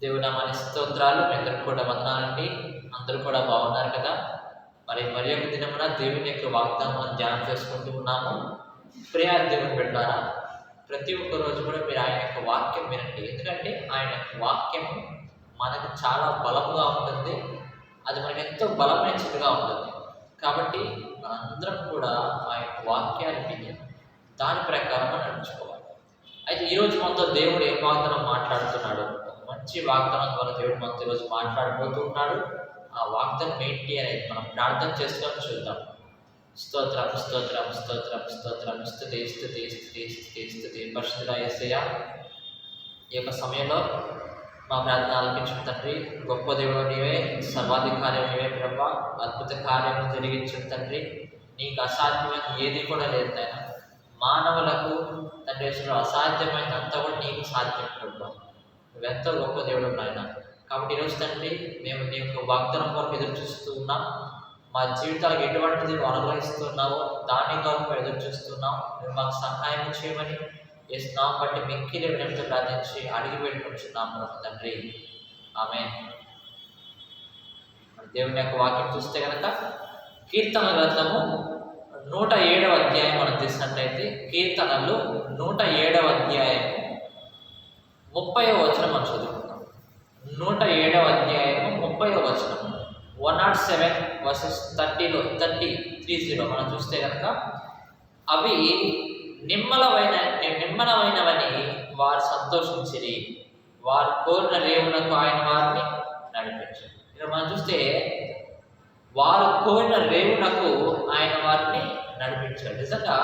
దేవుని నామాని స్తోత్రాలు మీ అందరికి కూడా వందనాలండి. అందరూ కూడా బాగున్నారు కదా? మరి మరి యొక్క దినమున దేవుని యొక్క వాగ్దానం ధ్యానం చేసుకుంటూ ఉన్నాము. ప్రియా దేవుని పెట్టారా ప్రతి ఒక్క రోజు కూడా మీరు ఆయన యొక్క వాక్యం వినండి. ఎందుకంటే ఆయన యొక్క వాక్యము మనకు చాలా బలముగా ఉంటుంది. అది మనకు ఎంతో బలమైనదిగా ఉంటుంది. కాబట్టి మనందరం కూడా ఆ యొక్క వాక్యాన్ని విని దాని ప్రకారం మనం నడుచుకోవాలి. అయితే ఈరోజు మనతో దేవుడు ఏ వాగ్దానం మాట్లాడుతున్నాడు? మంచి వాగ్దానం ద్వారా దేవుడు మనతో ఈరోజు మాట్లాడబోతున్నాడు. ఆ వాగ్దానం ఏంటి అనేది మనం ప్రార్థన చేసుకొని చూద్దాం. స్తోత్రం స్తోత్రం స్తోత్రం స్తోత్రం. స్థుతి స్థుతి స్థుతి స్థుతి స్థుతి. పరిశుద్ధ ఏసయ్య ఈ యొక్క సమయంలో మా ప్రార్థన ఆలపించిన తండ్రి గొప్ప దేవుడు నీవే సర్వాధికారి నీవే ప్రభా. అద్భుత కార్యము జరిగించిన తండ్రి నీకు అసాధ్యమైన ఏది కూడా లేదు నాయన. మానవులకు తండ్రి అసాధ్యమైనంత కూడా నీకు సాధ్యం ప్రభా. ఎంత గొప్ప దేవుడు నాయన. కాబట్టి ఈరోజు తండ్రి మేము నీ యొక్క వాగ్దానం కొరకు ఎదురు చూస్తున్నాం మా జీవితాలకు ఎటువంటిది నువ్వు అనుగ్రహిస్తున్నావో దాని కొరకు ఎదురు చూస్తున్నాం నువ్వు మాకు సహాయం చేయమని వేస్తున్నాం బట్టి మిక్కిలి వినయంతో ప్రార్థించి అడిగి పెట్టుకుంటున్నాం తండ్రి. ఆమె దేవుని యొక్క వాక్యం చూస్తే కనుక కీర్తన గ్రంథము నూట ఏడవ అధ్యాయం మనం తీసినట్లయితే కీర్తనలు నూట ఏడవ అధ్యాయము ముప్పై వచనం అని చదువుకుందాం. నూట ఏడవ అధ్యాయము ముప్పై వచనం వన్ నాట్ సెవెన్ వర్సెస్ థర్టీలో థర్టీ త్రీ జీరో మనం చూస్తే కనుక అవి నిమ్మలమైన నిమ్మలమైనవని వారు సంతోషించిరి. వారు కోరిన రేవులకు ఆయన వారిని నడిపించారు ఇక్కడ మనం చూస్తే వారు కోరిన రేవునకు ఆయన వారిని నడిపించాడు నిజంగా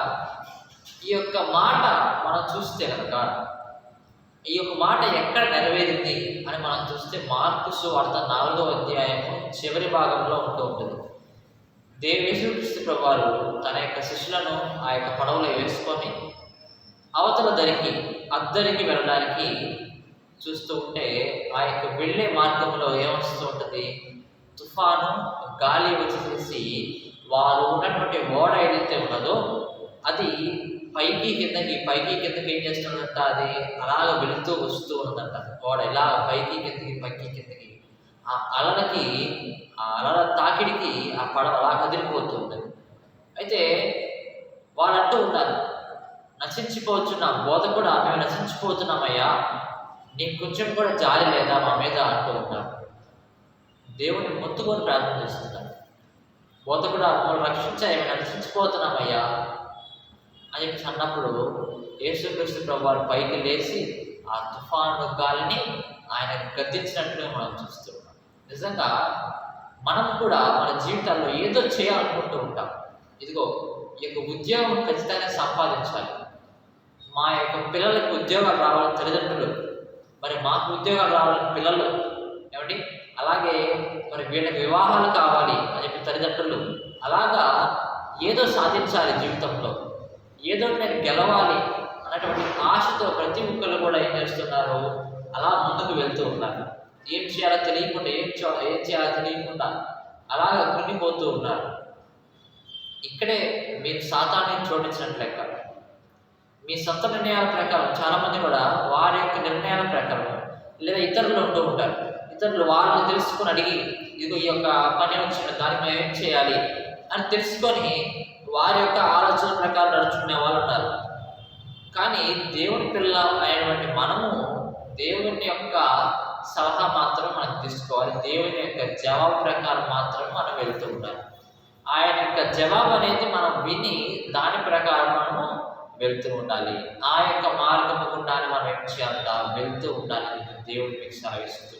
ఈ యొక్క మాట మనం చూస్తే కనుక ఈ యొక్క మాట ఎక్కడ నెరవేరింది అని మనం చూస్తే మార్కు సువార్త నాలుగో అధ్యాయము చివరి భాగంలో ఉంటూ ఉంటుంది. దేవేశ్వరకృష్ణ ప్రభువారు తన యొక్క శిష్యులను ఆ యొక్క పడవలో వేసుకొని అవతల దరికి అద్దరికి వెళ్ళడానికి చూస్తూ ఉంటే ఆ యొక్క వెళ్ళే మార్గంలో ఏమొస్తూ ఉంటుంది? తుఫాను గాలి వచ్చేసి వారు ఉన్నటువంటి ఓడ ఏదైతే ఉన్నదో అది పైకి కిందకి పైకి కిందకి ఏం చేస్తుందంట? అది అలాగ వెళుతూ వస్తూ ఉన్నదంట గోడ ఇలా పైకి కిందకి పైకి కిందకి? ఆ అలలకి ఆ అలల తాకిడికి ఆ పడవ అలా కదిలిపోతూ ఉంటుంది అయితే వాళ్ళు అంటూ ఉన్నారు నా బోధ కూడా మేము నశించిపోతున్నామయ్యా నీకు కొంచెం కూడా జాలి లేదా మా మీద అంటూ ఉన్నారు. దేవుని మొత్తుకొని ప్రార్థన చేస్తున్నారు. బోధ కూడా మమ్మల్ని రక్షించాయి మేము నశించిపోతున్నామయ్యా అని చెప్పేసి అన్నప్పుడు యేసుక్రీస్తు ప్రభు పైకి లేచి ఆ తుఫాను గాలిని ఆయన గద్దించినట్టుగా మనం చూస్తున్నాం నిజంగా మనం కూడా మన జీవితాల్లో ఏదో చేయాలనుకుంటూ ఉంటాం. ఇదిగో ఈ యొక్క ఉద్యోగం ఖచ్చితంగా సంపాదించాలి. మా యొక్క పిల్లలకు ఉద్యోగాలు రావాలని తల్లిదండ్రులు మరి మాకు ఉద్యోగాలు రావాలని పిల్లలు ఏమండి? అలాగే మరి వీళ్ళకి వివాహాలు కావాలి అని చెప్పి తల్లిదండ్రులు అలాగా ఏదో సాధించాలి జీవితంలో. ఏదో నేను గెలవాలి అన్నటువంటి ఆశతో ప్రతి ఒక్కరు కూడా ఏం చేస్తున్నారు అలా ముందుకు వెళ్తూ ఉన్నారు. ఏం చేయాలో తెలియకుండా ఏం చే- ఏం చేయాలో తెలియకుండా అలాగ కృంగిపోతూ ఉన్నారు. ఇక్కడే మీరు సాతాన్ని జోడించినట్లు లెక్క మీ సొంత నిర్ణయాల ప్రకారం చాలామంది కూడా వారి యొక్క నిర్ణయాల ప్రకారం లేదా ఇతరులు ఉంటూ ఉంటారు. ఇతరులు వాళ్ళని తెలుసుకొని అడిగి ఇదిగో ఈ యొక్క పని వచ్చిన దాన్ని మేము ఏం చేయాలి? అని తెలుసుకొని వారి యొక్క ఆలోచన ప్రకారం నడుచుకునే వాళ్ళు ఉన్నారు కానీ దేవుని పిల్ల అయినటువంటి మనము దేవుని యొక్క సలహా మాత్రం మనం తీసుకోవాలి. దేవుని యొక్క జవాబు ప్రకారం మాత్రం మనం వెళ్తూ ఉండాలి. ఆయన యొక్క జవాబు అనేది మనం విని దాని ప్రకారం మనము వెళ్తూ ఉండాలి. ఆ యొక్క మార్గం గుండానే మనం ఏం చేయాలంట? వెళ్తూ ఉండాలి. అని దేవుడు మీకు సెలవిస్తూ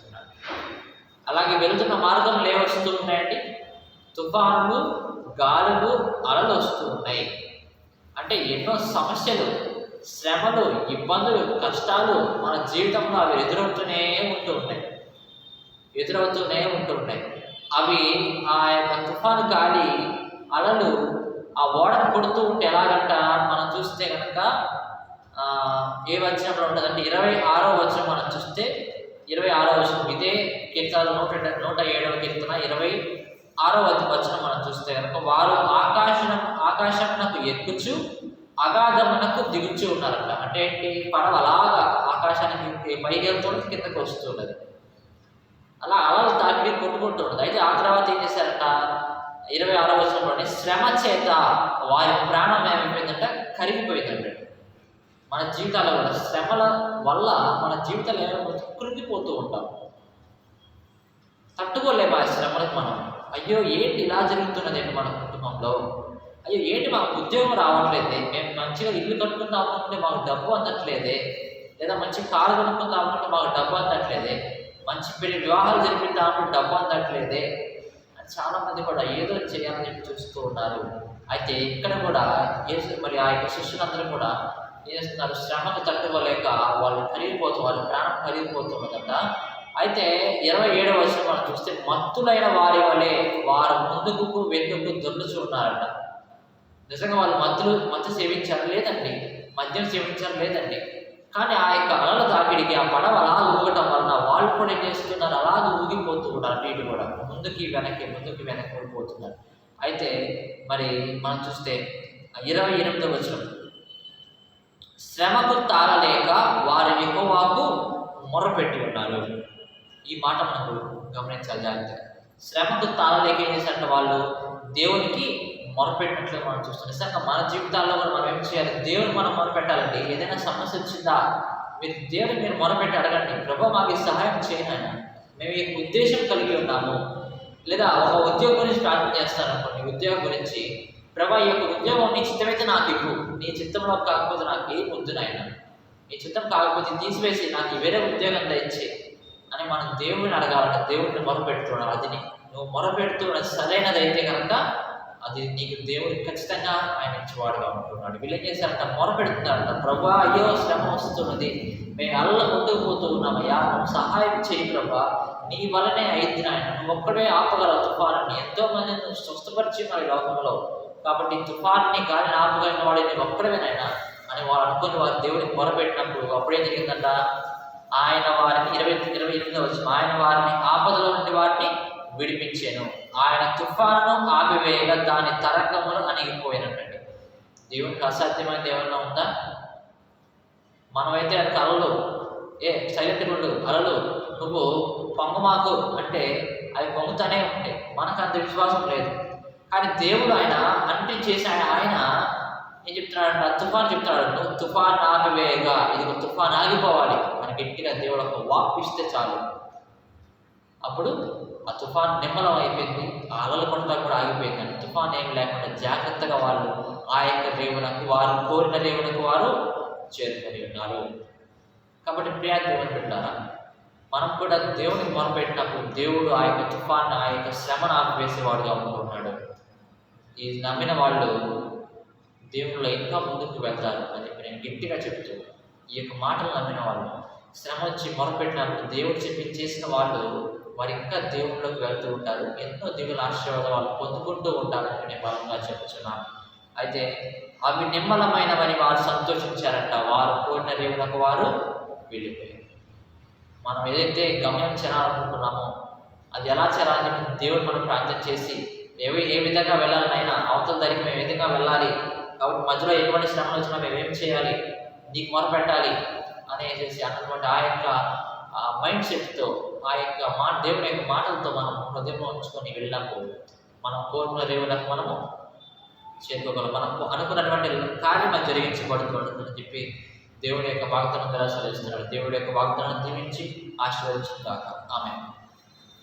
అలాగే వెళ్తున్న మార్గంలో ఏ ఉన్నాయండి? తుఫానులు గాలులు అలలు వస్తున్నాయి అంటే ఎన్నో సమస్యలు శ్రమలు ఇబ్బందులు కష్టాలు మన జీవితంలో అవి ఎదురవుతూనే ఉంటూ ఉన్నాయి. ఎదురవుతూనే ఉంటూ ఉన్నాయి. అవి ఆ యొక్క తుఫాను గాలి అలలు ఆ ఓడను కొడుతూ ఉంటే ఎలాగంట మనం చూస్తే కనుక ఏ వచనంలో ఉంటుందంటే ఇరవై ఆరో వచనం మనం చూస్తే ఇరవై ఆరో వచనం ఇదే కీర్తన నూట నూట ఏడవ కీర్తన ఇరవై ఆరో వచనం మనం చూస్తే కనుక వారు ఆకాశం ఆకాశమునకు ఎక్కుచు అగాధమునకు దిగుచు ఉన్నారంట. అంటే ఏంటి? పడవ అలాగా ఆకాశానికి పైకి వెళ్తుంది కిందకు వస్తున్నది అలా అలలు తాకిడి కొట్టుకుంటూ అయితే ఆ తర్వాత ఏం చేశారంట? ఇరవై ఆరో వచనంలోనే శ్రమ చేత వారి ప్రాణం ఏమైపోయిందంట కరిగిపోయిందంట. మన జీవితాల్లో కూడా శ్రమల వల్ల మన జీవితాలు ఏమైపోతుంది కృంగిపోతూ ఉంటాం. తట్టుకోలేము ఆ శ్రమలకు మనం. అయ్యో ఏంటి ఇలా జరుగుతున్నదండి మన కుటుంబంలో? అయ్యో ఏంటి మాకు ఉద్యోగం రావట్లేదే? మేము మంచిగా ఇల్లు కట్టుకుందాం అనుకుంటే మాకు డబ్బు అందట్లేదే? లేదా మంచి కారు కొనుక్కుందాం అనుకుంటే మాకు డబ్బు అందట్లేదే? మంచి పెళ్ళి వివాహాలు జరిపిద్దాం అనుకుంటే డబ్బు అందట్లేదే? అని చాలామంది కూడా ఏదో చేయాలని చెప్పి చూస్తూ ఉన్నారు. అయితే ఇక్కడ కూడా యేసు మరి ఆ యొక్క శిష్యులందరూ కూడా ఏం చేస్తున్నారు? శ్రమకు తట్టుకోలేక వాళ్ళు కరిగిపోతూ వాళ్ళ ప్రాణం కరిగిపోతున్నదంట అయితే ఇరవై ఏడవ వర్షం మనం చూస్తే మత్తులైన వారి వలె వారు ముందుకు వెనుకకు దొర్లుచు నిజంగా వాళ్ళు మత్తులు మత్తు సేవించారు లేదండి. మద్యం సేవించారు లేదండి. కానీ ఆ యొక్క అలల తాకిడికి ఆ పడవ అలా ఊగటం వలన వాళ్ళు కూడా ఏం చేస్తున్నారు? అలాగ ఊగిపోతూ ఉన్నారు నీటి కూడా. ముందుకి వెనక్కి ముందుకి వెనక్కి ఊగిపోతున్నారు అయితే మరి మనం చూస్తే ఇరవై ఎనిమిదో వచ్చిన శ్రమకు తాళలేక వారి ఎక్కువకు మొరపెట్టి ఉన్నారు. ఈ మాట మనకు గమనించాలి జాగ్రత్తగా. శ్రమకు తాళలేక ఏం చేశారంటే వాళ్ళు దేవునికి మొరపెట్టినట్లు మనం చూస్తాం నిజంగా మన జీవితాల్లో కూడా మనం ఏం చేయాలి? దేవుని మనం మొరపెట్టాలండి. ఏదైనా సమస్య వచ్చిందా? మీరు దేవుని మీరు మొరపెట్టి అడగండి. ప్రభా మాకు సహాయం చేయను మేము ఈ ఉద్దేశం కలిగి ఉన్నాము. లేదా ఒక ఉద్యోగం గురించి ప్రార్థన చేస్తాను అనుకోండి. ఉద్యోగం గురించి ప్రభా ఈ యొక్క ఉద్యోగం నీ చిత్తమైతే నాకు ఇవ్వు. నీ చిత్తంలో కాకపోతే నాకు ఏం వద్దు నాయన. నీ చిత్తం కాకపోతే తీసివేసి నాకు వేరే ఉద్యోగం దయచే అని మనం దేవుడిని అడగాలంటే దేవుడిని మొరపెడుతున్నాడు అది నువ్వు మొరపెడుతున్న సరైనదైతే కనుక అది నీకు దేవుడు ఖచ్చితంగా ఆయన ఇచ్చేవాడుగా ఉంటున్నాడు. వీళ్ళు చేశారంట? మొరపెడుతున్నారంట. ప్రభా అయ్యో శ్రమ వస్తున్నది. మేము అల్ల ముందుకు పోతూ ఉన్నామయ్యా నువ్వు సహాయం చేయి ప్రభా. నీ వలనే అయింది నాయన. నువ్వు ఒక్కడే ఆపగల తుఫాన్ని ఎంతో మంది నువ్వు స్వస్థపరిచి మరి లోకంలో. కాబట్టి తుఫాన్ని గాలిని ఆపగలిగిన వాడిని నేను నాయన అని వారు అనుకుని వారు దేవుడికి మొరపెట్టినప్పుడు అప్పుడే జరిగిందంట? ఆయన వారిని ఇరవై ఇరవై ఎనిమిదో వచ్చిన ఆయన వారిని ఆపదలో నుండి వారిని విడిపించాను. ఆయన తుఫాను ఆపివేయగా దాని తరంగములు అణిగిపోయినట్టండి దేవునికి అసాధ్యమైనది ఏమన్నా ఉందా? మనమైతే కలలు ఏ సైలెంట్ ఉండు అలలు నువ్వు పొంగమాకు అంటే అవి పొంగుతూనే ఉంటాయి. మనకు అంత విశ్వాసం లేదు. కానీ దేవుడు ఆయన అన్ని చేసి ఆయన ఏం చెప్తున్నాడు తుఫాన్ చెప్తున్నాడు నువ్వు తుఫాన్ ఆగవేగా ఇది ఒక తుఫాన్ ఆగిపోవాలి అని గట్టిగా దేవుడు ఒక వాక్ ఇస్తే చాలు. అప్పుడు ఆ తుఫాన్ నిమ్మలం అయిపోయింది ఆ అలల పంట కూడా ఆగిపోయింది. అంటే తుఫాన్ ఏం లేకుండా జాగ్రత్తగా వాళ్ళు ఆ యొక్క రేవులకు వారు కోరిన రేవులకు వారు చేరుకొని ఉన్నారు. కాబట్టి ప్రియా దేవుని పెట్టారా మనం కూడా దేవునికి మొరపెట్టినప్పుడు దేవుడు ఆ యొక్క తుఫాన్ ఆ యొక్క శ్రమను ఆపివేసేవాడుగా ఉంటున్నాడు. ఈ నమ్మిన వాళ్ళు దేవుళ్ళు ఇంకా ముందుకు వెళ్తారు అని చెప్పి నేను గట్టిగా చెప్తూ ఈ యొక్క మాటలు నమ్మిన వాళ్ళు శ్రమ వచ్చి మొరపెట్టినప్పుడు దేవుడు చెప్పి చేసిన వాళ్ళు వారు ఇంకా దేవుళ్ళకి వెళ్తూ ఉంటారు. ఎన్నో దేవుల ఆశీర్వాదాలు వాళ్ళు పొందుకుంటూ ఉంటారని నేను బలంగా చెప్తున్నాను. అయితే అవి నిమ్మలమైనవని వారు సంతోషించారంట. వారు కోరిన దేవులకు వారు వెళ్ళిపోయారు. మనం ఏదైతే గమ్యం చేరాలనుకుంటున్నామో అది ఎలా చేరాలని దేవుడు మనం ప్రార్థన చేసి ఏ ఏ విధంగా వెళ్ళాలనైనా అవతల దానికి మేము ఏ విధంగా వెళ్ళాలి కాబట్టి మధ్యలో ఎటువంటి శ్రమలు వచ్చినా మేమేం ఏం చేయాలి? నీకు మొరపెట్టాలి అనేసి అన్నటువంటి ఆ యొక్క మైండ్ సెట్తో ఆ యొక్క మా దేవుని యొక్క మాటలతో మనం హృదయంలో ఉంచుకొని వెళ్ళినప్పుడు మనం కోరుకున్న దేవులకు మనము చేరుకోగలం. మనం అనుకున్నటువంటి కార్యం అది జరిగించబడుతుందని చెప్పి దేవుని యొక్క వాగ్దానం ద్వారా ఇస్తున్నాడు దేవుడి యొక్క వాగ్దానం దీవించి ఆశీర్వదించిన ఆమె